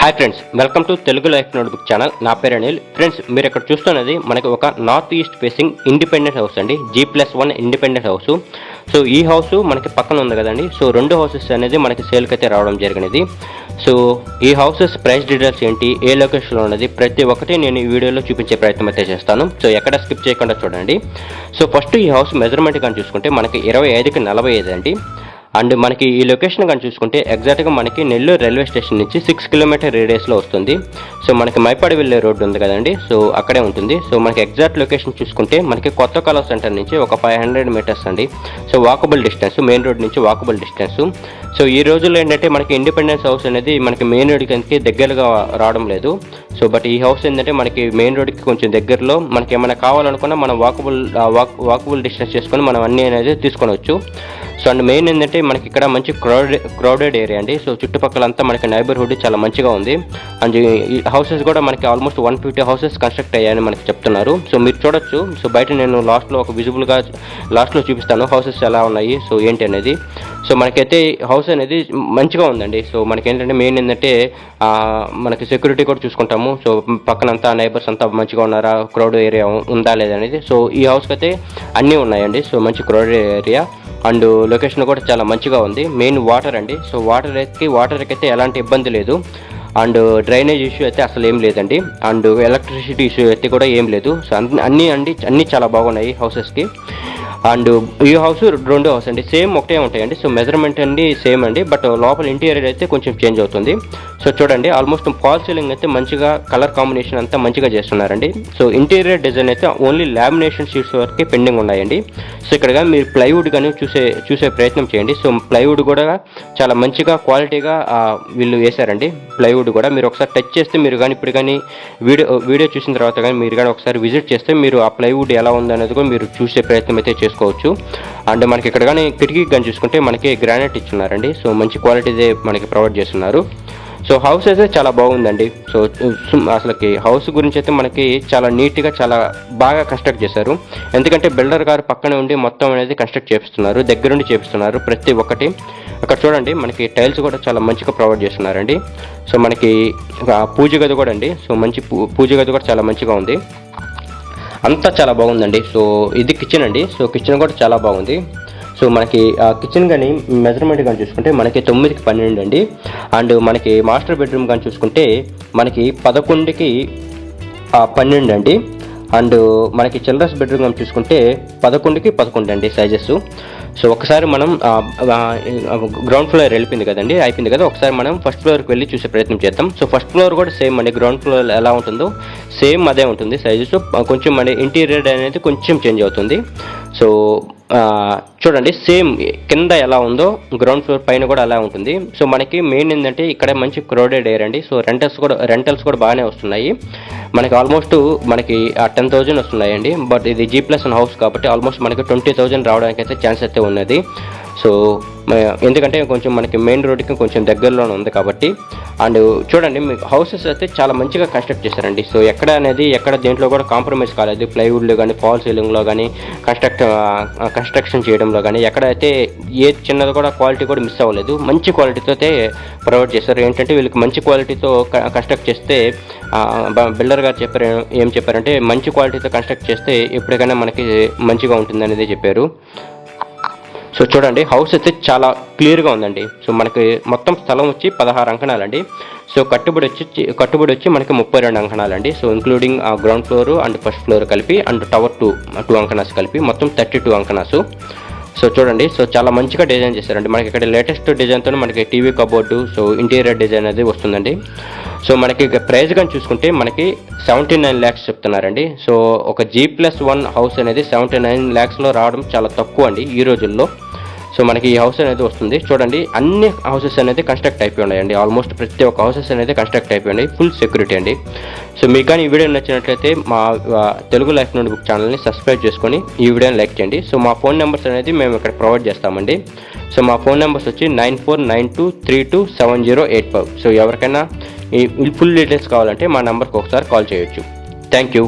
Hi friends welcome to Telugu life notebook channel నా పేరు Anil. Friends మీరు ఇక్కడ చూస్తున్నది మనకి ఒక north east facing independent house అండి. G plus one independent house so ఈ హౌస్ మనకి పక్కన ఉంది కదండి. సో రెండు హౌసెస్ అనేది మనకి సేల్కి అయితే రావడం జరిగినది. సో ఈ హౌసెస్ ప్రైస్ డీటెయిల్స్ ఏంటి ఏ లొకేషన్లో ఉన్నది ప్రతి ఒక్కటి నేను ఈ వీడియోలో చూపించే ప్రయత్నం అయితే చేస్తాను. సో ఎక్కడ స్కిప్ చేయకుండా చూడండి. సో ఫస్ట్ ఈ హౌస్ మెజర్మెంట్ కానీ చూసుకుంటే మనకి ఇరవై ఐదుకి నలభై ఐదు అండి. అండ్ మనకి ఈ లొకేషన్ కానీ చూసుకుంటే ఎగ్జాక్ట్గా మనకి నెల్లూరు రైల్వే స్టేషన్ నుంచి సిక్స్ కిలోమీటర్ రేడియస్లో వస్తుంది. సో మనకి మైపాడు వెళ్ళే రోడ్డు ఉంది కదండి. సో అక్కడే ఉంటుంది. సో మనకి ఎగ్జాక్ట్ లొకేషన్ చూసుకుంటే మనకి కొత్త కాలువ సెంటర్ నుంచి ఒక ఫైవ్ హండ్రెడ్ మీటర్స్ అండి. So walkable distance main road నుంచి వాకబుల్ డిస్టెన్స్ సో ఈ రోజుల్లో ఏంటంటే మనకి ఇండిపెండెన్స్ హౌస్ అనేది మనకి మెయిన్ రోడ్కి దగ్గరగా రావడం లేదు. సో బట్ ఈ హౌస్ ఏంటంటే మనకి మెయిన్ రోడ్కి కొంచెం దగ్గరలో మనకి ఏమైనా కావాలనుకున్నా మనం వాకబుల్ వాక్ వాకబుల్ డిస్టెన్స్ చేసుకొని మనం అన్నీ అనేది తీసుకొనవచ్చు సో అండ్ మెయిన్ ఏంటంటే మనకి ఇక్కడ మంచి క్రౌడెడ్ క్రౌడెడ్ ఏరియా అండి. సో చుట్టుపక్కలంతా మనకి నైబర్హుడ్ చాలా మంచిగా ఉంది. అండ్ ఈ హౌసెస్ కూడా మనకి almost one fifty houses construct అయ్యాయని మనకి చెప్తున్నారు. సో మీరు చూడొచ్చు. సో బయట నేను లాస్ట్లో ఒక విజిబుల్గా లాస్ట్లో చూపిస్తాను. హౌసెస్ ఎలా ఉన్నాయి? సో ఏంటి అనేది. సో మనకైతే హౌస్ అనేది మంచిగా ఉందండి. సో మనకి ఏంటంటే మెయిన్ ఏంటంటే మనకి సెక్యూరిటీ కూడా చూసుకుంటాము. సో పక్కనంతా నైబర్స్ అంతా మంచిగా ఉన్నారా? క్రౌడ్ ఏరియా ఉందా లేదా అనేది. సో ఈ హౌస్కి అయితే అన్నీ ఉన్నాయండి. సో మంచి క్రౌడ్ ఏరియా అండ్ లొకేషన్ కూడా చాలా మంచిగా ఉంది. మెయిన్ వాటర్ అండి. సో వాటర్కి వాటర్కి అయితే ఎలాంటి ఇబ్బంది లేదు. అండ్ డ్రైనేజ్ ఇష్యూ అయితే అసలు ఏం లేదండి. అండ్ ఎలక్ట్రిసిటీ ఇష్యూ అయితే కూడా ఏం లేదు. సో అన్ని అన్నీ అండి అన్నీ చాలా బాగున్నాయి హౌసెస్కి. అండ్ ఈ హౌస్ రెండు హౌస్ అండి. సేమ్ ఒకటే ఉంటాయండి. సో మెజర్మెంట్ అండి సేమ్ అండి. బట్ లోపల ఇంటీరియర్ అయితే కొంచెం చేంజ్ అవుతుంది. సో చూడండి ఆల్మోస్ట్ ఫాల్ సీలింగ్ అయితే మంచిగా కలర్ కాంబినేషన్ అంతా మంచిగా చేస్తున్నారండి. సో ఇంటీరియర్ డిజైన్ అయితే ఓన్లీ లామినేషన్ షీట్స్ వరకే పెండింగ్ ఉన్నాయండి. సో ఇక్కడ మీరు ప్లైవుడ్ కానీ చూసే చూసే ప్రయత్నం చేయండి. సో ప్లైవుడ్ కూడా చాలా మంచిగా క్వాలిటీగా వీళ్ళు వేశారండి. ప్లైవుడ్ కూడా మీరు ఒకసారి టచ్ చేస్తే మీరు కానీ ఇప్పుడు కానీ వీడియో వీడియో చూసిన తర్వాత కానీ మీరు కానీ ఒకసారి విజిట్ చేస్తే మీరు ఆ ప్లైవుడ్ ఎలా ఉందనేది కూడా మీరు చూసే ప్రయత్నం అయితే చేసుకోవచ్చు. అండ్ మనకి ఇక్కడ కానీ కిటికీ కానీ చూసుకుంటే మనకి గ్రానైట్ ఇచ్చున్నారండి. సో మంచి క్వాలిటీదే మనకి ప్రొవైడ్ చేస్తున్నారు. సో హౌస్ అయితే చాలా బాగుందండి. సో అసలుకి హౌస్ గురించి అయితే మనకి చాలా నీట్గా చాలా బాగా కన్స్ట్రక్ట్ చేశారు. ఎందుకంటే బిల్డర్ గారు పక్కనే ఉండి మొత్తం అనేది కన్స్ట్రక్ట్ చేపిస్తున్నారు. దగ్గరుండి చేపిస్తున్నారు ప్రతి ఒక్కటి. అక్కడ చూడండి మనకి టైల్స్ కూడా చాలా మంచిగా ప్రొవైడ్ చేస్తున్నారండి. సో మనకి పూజ గది కూడా అండి. సో మంచి పూ- పూజ గది కూడా చాలా మంచిగా ఉంది. అంతా చాలా బాగుందండి. సో ఇది కిచెన్ అండి. సో కిచెన్ కూడా చాలా బాగుంది. సో మనకి ఆ కిచెన్ కానీ మెజర్మెంట్ కానీ చూసుకుంటే మనకి తొమ్మిదికి పన్నెండు అండి. అండ్ మనకి మాస్టర్ బెడ్రూమ్ కానీ చూసుకుంటే మనకి పదకొండుకి పన్నెండు అండి. అండ్ మనకి చిల్డ్రన్స్ బెడ్రూమ్ కానీ చూసుకుంటే పదకొండుకి పదకొండు అండి సైజెస్ సో ఒకసారి మనం గ్రౌండ్ ఫ్లోర్ వెళ్ళిపోయింది కదండి అయిపోయింది కదా ఒకసారి మనం ఫస్ట్ ఫ్లోర్కి వెళ్ళి చూసే ప్రయత్నం చేద్దాం. సో ఫస్ట్ ఫ్లోర్ కూడా సేమ్ అండి గ్రౌండ్ ఫ్లోర్ ఎలా ఉంటుందో సేమ్ అదే ఉంటుంది సైజెస్ కొంచెం మన ఇంటీరియర్ అనేది కొంచెం చేంజ్ అవుతుంది. సో చూడండి సేమ్ కింద ఎలా ఉందో గ్రౌండ్ ఫ్లోర్ పైన కూడా అలా ఉంటుంది. సో మనకి మెయిన్ ఏంటంటే ఇక్కడ మంచి క్రౌడెడ్ ఎయిర్ అండి. సో రెంటల్స్ కూడా రెంటల్స్ కూడా బాగానే వస్తున్నాయి. మనకి ఆల్మోస్ట్ మనకి టెన్ థౌజండ్ వస్తున్నాయండి బట్ ఇది జీ ప్లస్ హౌస్ కాబట్టి ఆల్మోస్ట్ మనకి ట్వంటీ థౌజండ్ రావడానికి అయితే ఛాన్స్ అయితే ఉన్నది. సో ఎందుకంటే కొంచెం మనకి మెయిన్ రోడ్కి కొంచెం దగ్గరలోనే ఉంది కాబట్టి. అండ్ చూడండి మీకు హౌసెస్ అయితే చాలా మంచిగా కన్స్ట్రక్ట్ చేశారండి. సో ఎక్కడ అనేది ఎక్కడ దేంట్లో కూడా కాంప్రమైజ్ కాలేదు. ప్లైవుడ్లో కానీ ఫాల్ సీలింగ్లో కానీ కన్స్ట్రక్ట్ కన్స్ట్రక్షన్ చేయడంలో కానీ ఎక్కడైతే ఏ చిన్నది కూడా క్వాలిటీ కూడా మిస్ అవ్వలేదు. మంచి క్వాలిటీతో అయితే ప్రొవైడ్ చేశారు. ఏంటంటే వీళ్ళకి మంచి క్వాలిటీతో కన్స్ట్రక్ట్ చేస్తే బిల్డర్ గారు చెప్పారు ఏం చెప్పారంటే మంచి క్వాలిటీతో కన్స్ట్రక్ట్ చేస్తే ఎప్పటికైనా మనకి మంచిగా ఉంటుంది అనేది చెప్పారు. సో చూడండి హౌస్ అయితే చాలా క్లియర్గా ఉందండి. సో మనకి మొత్తం స్థలం వచ్చి పదహారు అంకణాలండి సో కట్టుబడి వచ్చి కట్టుబడి వచ్చి మనకి ముప్పై రెండు అంకణాలండి సో ఇంక్లూడింగ్ ఆ ground floor and first floor కలిపి అండ్ టవర్ టూ టూ అంకణాస్ కలిపి మొత్తం థర్టీ టూ అంకణాసు సో చూడండి సో చాలా మంచిగా డిజైన్ చేశారండి. మనకి ఇక్కడ లేటెస్ట్ డిజైన్తో మనకి TV cupboard so interior design అనేది వస్తుందండి. సో మనకి ఇక ప్రైస్ కానీ చూసుకుంటే మనకి సెవెంటీ నైన్ ల్యాక్స్ చెప్తున్నారండి. సో ఒక జీ ప్లస్ వన్ హౌస్ అనేది సెవెంటీ నైన్ ల్యాక్స్లో రావడం చాలా తక్కువ అండి ఈ రోజుల్లో. సో మనకి ఈ హౌస్ అనేది వస్తుంది. చూడండి అన్ని హౌసెస్ అనేది కన్స్ట్రక్ట్ అయిపోయి ఉన్నాయండి. ఆల్మోస్ట్ ప్రతి ఒక్క హౌసెస్ అనేది కన్స్ట్రక్ట్ అయిపోయి ఉన్నాయి. ఫుల్ సెక్యూరిటీ అండి. సో మీకు కానీ ఈ వీడియో నచ్చినట్లయితే మా తెలుగు లైఫ్ నోట్ బుక్ ఛానల్ని సబ్స్క్రైబ్ చేసుకొని ఈ వీడియోని లైక్ చేయండి. సో మా ఫోన్ నెంబర్స్ అనేది మేము ఇక్కడ ప్రొవైడ్ చేస్తామండి. సో మా ఫోన్ నెంబర్స్ వచ్చి nine four nine two three two seven zero eight five. So ఎవరికైనా ఫుల్ డీటెయిల్స్ కావాలంటే మా నెంబర్కి ఒకసారి కాల్ చేయొచ్చు. Thank you